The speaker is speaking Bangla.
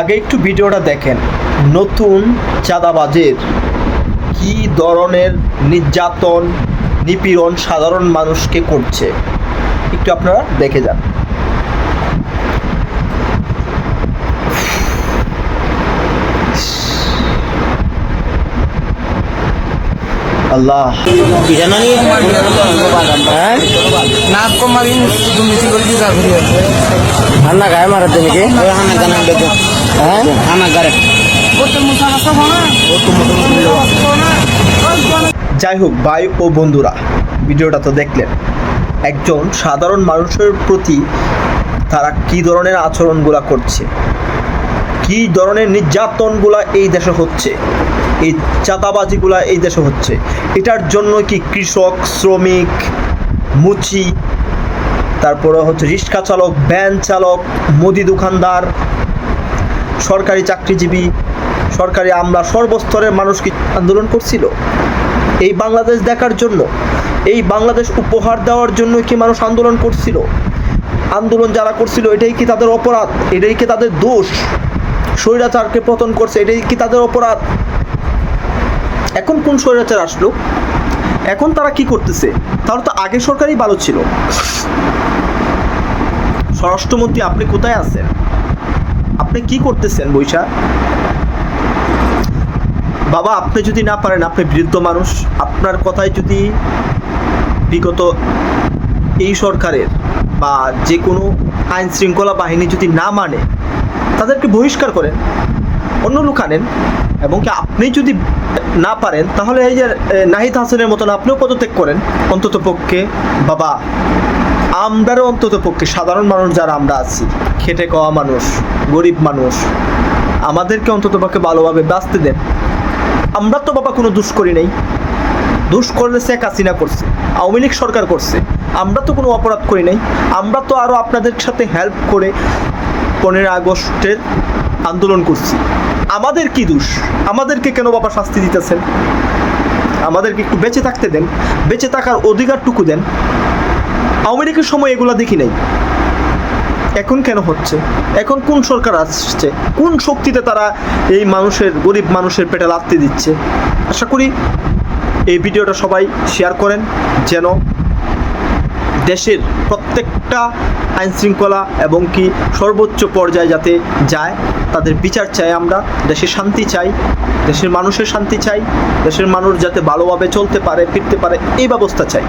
আগে একটু ভিডিওটা দেখেন। নতুন চাঁদাবাজের কি ধরনের নির্যাতন নিপীড়ন সাধারণ মানুষকে করছে? একটু আপনারা দেখে যান। আল্লাহ। জানা নি যাই হোক ভাই ও বন্ধুরা ভিডিওটা তো দেখলেন। একজন সাধারণ মানুষের প্রতি তারা কি ধরনের আচরণগুলা করছে? কি ধরনের নির্যাতনগুলা এই দেশে হচ্ছে? এই চাতাবাজিগুলা এই দেশে হচ্ছে? এটার জন্য কি কৃষক শ্রমিক মুচি তারপরে হচ্ছে রিক্সা চালক, ভ্যান চালক, মুদি দোকানদার, সরকারি চাকরিজীবী, সরকারি আমলা, সর্বস্তরের মানুষ কি আন্দোলন করছিল? এই বাংলাদেশ দেখার জন্য, এই বাংলাদেশ উপহার দেওয়ার জন্য কি মানুষ আন্দোলন করছিল? আন্দোলন যারা করছিল, এটাই কি তাদের অপরাধ? এটাই কি তাদের দোষ? স্বৈরাচারকে পতন করছে, এটাই কি তাদের অপরাধ? এখন কোন স্বৈরাচার আসলো? এখন তারা কি করতেছে? তাহলে তো আগে সরকারই ভালো ছিল। স্বরাষ্ট্রমন্ত্রী আপনি কোথায় আছেন? আপনি কি করতেছেন বৈশা? বাবা, আপনি যদি না পারেন, আপনি বৃদ্ধ মানুষ। আপনার কথায় যদি বিগত এই সরকারের বা যে কোনো আইন শৃঙ্খলা বাহিনী যদি না মানে তাদেরকে বহিষ্কার করেন। অন্য লোক আনেন এবং কি আপনি যদি না পারেন, তাহলে এই যে নাহিদ হাসানের মতন আপনিও পদত্যাগ করেন। অন্তত পক্ষে, বাবা, আমরারও অন্তত পক্ষে সাধারণ মানুষ যারা আমরা আছি, খেটে খাওয়া মানুষ, গরিব মানুষ, আমাদেরকে অন্তত পক্ষে ভালোভাবে বাঁচতে দেন। আমরা তো বাবা কোনো দুষ করি নাই। দুষ করলে শেখ হাসিনা করছে, আওয়ামী লীগ সরকার করছে। আমরা তো কোনো অপরাধ করি নাই। আমরা তো আরও আপনাদের সাথে হেল্প করে পনেরো আগস্টের আন্দোলন করছি। আমাদের কি দোষ? আমাদেরকে কেন বাবা শাস্তি দিতেছেন? আমাদেরকে একটু বেঁচে থাকতে দেন, বেঁচে থাকার অধিকারটুকু দেন। আওয়ামী লীগের সময় এগুলা দেখি নাই। এখন কেন হচ্ছে? এখন কোন সরকার আসছে? কোন শক্তিতে তারা এই মানুষের, গরিব মানুষের পেটে লাত্তি দিচ্ছে? আশা করি এই ভিডিওটা সবাই শেয়ার করেন, যেন দেশের প্রত্যেকটা আইন শৃঙ্খলা এবং কি সর্বোচ্চ পর্যায়ে যাতে যায়, তাদের বিচার চাই আমরা। দেশের শান্তি চাই, দেশের মানুষের শান্তি চাই, দেশের মানুষ যাতে ভালোভাবে চলতে পারে, ফিরতে পারে, এই ব্যবস্থা চাই।